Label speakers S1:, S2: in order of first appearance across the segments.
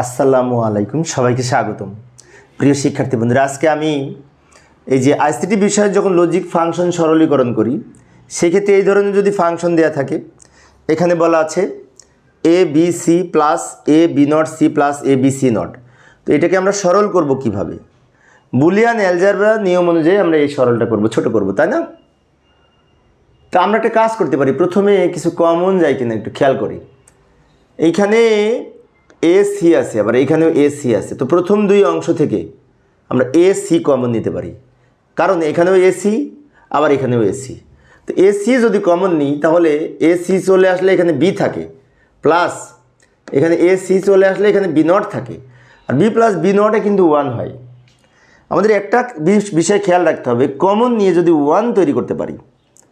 S1: আসসালামু আলাইকুম, সবাইকে স্বাগতম। প্রিয় শিক্ষার্থী বন্ধুরা, আজকে আমি এই যে আইসিটি বিষয়ে যখন লজিক ফাংশন সরলীকরণ করি, সেক্ষেত্রে এই ধরনের যদি ফাংশন দেওয়া থাকে, এখানে বলা আছে A B C plus A B not C plus A B C not তো এটাকে আমরা সরল করব কীভাবে? বুলিয়ান অ্যালজাররা নিয়ম অনুযায়ী আমরা এই সরলটা করব, ছোট করব, তাই না? তো আমরা একটা কাজ করতে পারি, প্রথমে কিছু কমন যায় কিনা একটু খেয়াল করি। এইখানে এ সি আছে, আবার এইখানেও এ সি আছে। তো প্রথম দুই অংশ থেকে আমরা এ সি কমন নিতে পারি। কারণ এখানেও এসি আবার এখানেও এসি তো এ সি যদি কমন নিই, তাহলে এ সি চলে আসলে এখানে বি থাকে। প্লাস এখানে এ সি চলে আসলে এখানে বি নট থাকে। আর বি প্লাস বি নটে কিন্তু ওয়ান হয়। আমাদের একটা বিষ- বিষয় খেয়াল রাখতে হবে। কমন নিয়ে যদি ওয়ান তৈরি করতে পারি,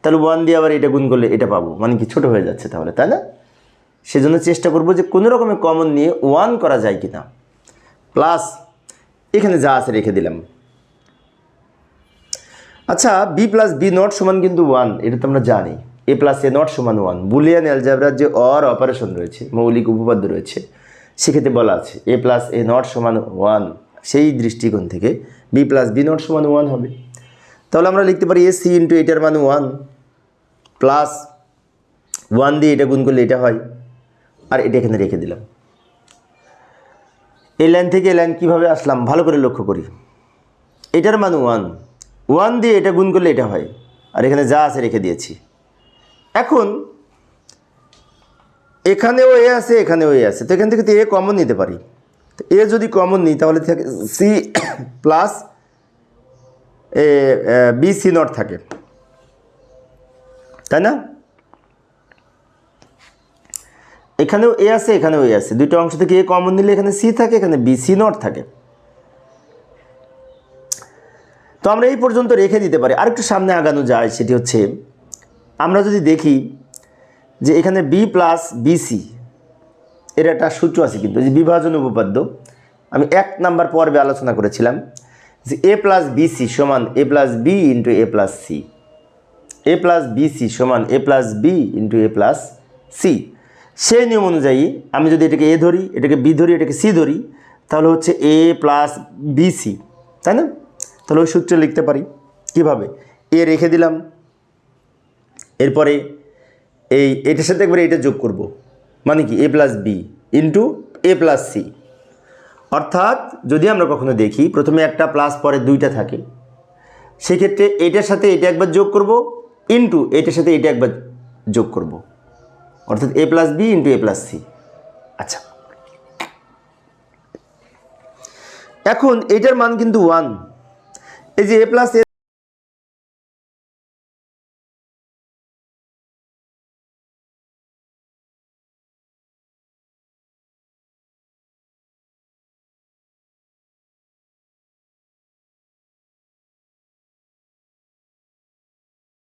S1: তাহলে ওয়ান দিয়ে আবার এটা গুণ করলে এটা পাবো। মানে কি ছোট হয়ে যাচ্ছে তাহলে, তাই না? সেজন্য চেষ্টা করব যে কোনো রকমের কমন নিয়ে ওয়ান করা যায় কি না প্লাস এখানে যা আছে রেখে দিলাম। আচ্ছা বি প্লাস বি নট সমান কিন্তু ওয়ান এটা তো আমরা জানি। এ প্লাস এ নট সমান ওয়ান বুলিয়ান অ্যালজাবরার যে অর অপারেশন রয়েছে, মৌলিক উপপাদ্য রয়েছে, সেক্ষেত্রে বলা আছে এ প্লাস এ নট সমান ওয়ান সেই দৃষ্টিকোণ থেকে বি প্লাস বি নট সমান ওয়ান হবে। তাহলে আমরা লিখতে পারি এ সি ইন্টু এটার মান ওয়ান প্লাস ওয়ান দিয়ে এটা গুণ করলে এটা হয়। আর এটা এখানে রেখে দিলাম। এই লাইন থেকে এই লাইন কীভাবে আসলাম? ভালো করে লক্ষ্য করি। এটার মান ওয়ান ওয়ান দিয়ে এটা গুণ করলে এটা হয়। আর এখানে যা আছে রেখে দিয়েছি। এখন, এখানেও এ আছে, এখানেও এ আছে। তো এখান থেকে তো এ কমন নিতে পারি। তো এ যদি কমন নিই, তাহলে থাকে C plus A B C not থাকে। তাই না? এখানেও এ আছে, এখানেও এ আছে। দুটো অংশ থেকে এ কমন নিলে এখানে সি থাকে, এখানে বি সি নট থাকে। তো আমরা এই পর্যন্ত রেখে দিতে পারি। আরেকটু সামনে আগানো যায়, সেটি হচ্ছে, আমরা যদি দেখি যে এখানে বি প্লাস বিসি এর একটা সূত্র আছে কিন্তু যে বিভাজন উপপাদ্য। আমি এক নাম্বার পর্বে আলোচনা করেছিলাম যে এ প্লাস বিসি সমান A plus B into A plus C A plus BC সমান A plus B into A plus C সেই নিয়ম অনুযায়ী আমি যদি এটাকে এ ধরি, এটাকে বি ধরি, এটাকে সি ধরি, তাহলে হচ্ছে এ প্লাস বিসি তাই না? তাহলে ওই সূত্রে লিখতে পারি। কীভাবে? এ রেখে দিলাম। এরপরে এই এটার সাথে একবারে এটা যোগ করব। মানে কি? A plus B into A plus C. অর্থাৎ যদি আমরা কখনো দেখি, প্রথমে একটা প্লাস, পরে দুইটা থাকে। সেক্ষেত্রে এটার সাথে এটা একবার যোগ করব, ইন্টু এটার সাথে এটা একবার যোগ করব। অর্থাৎ A plus B into A plus C আচ্ছা। এখন এটার মান কিন্তু ওয়ান এই যে এ প্লাস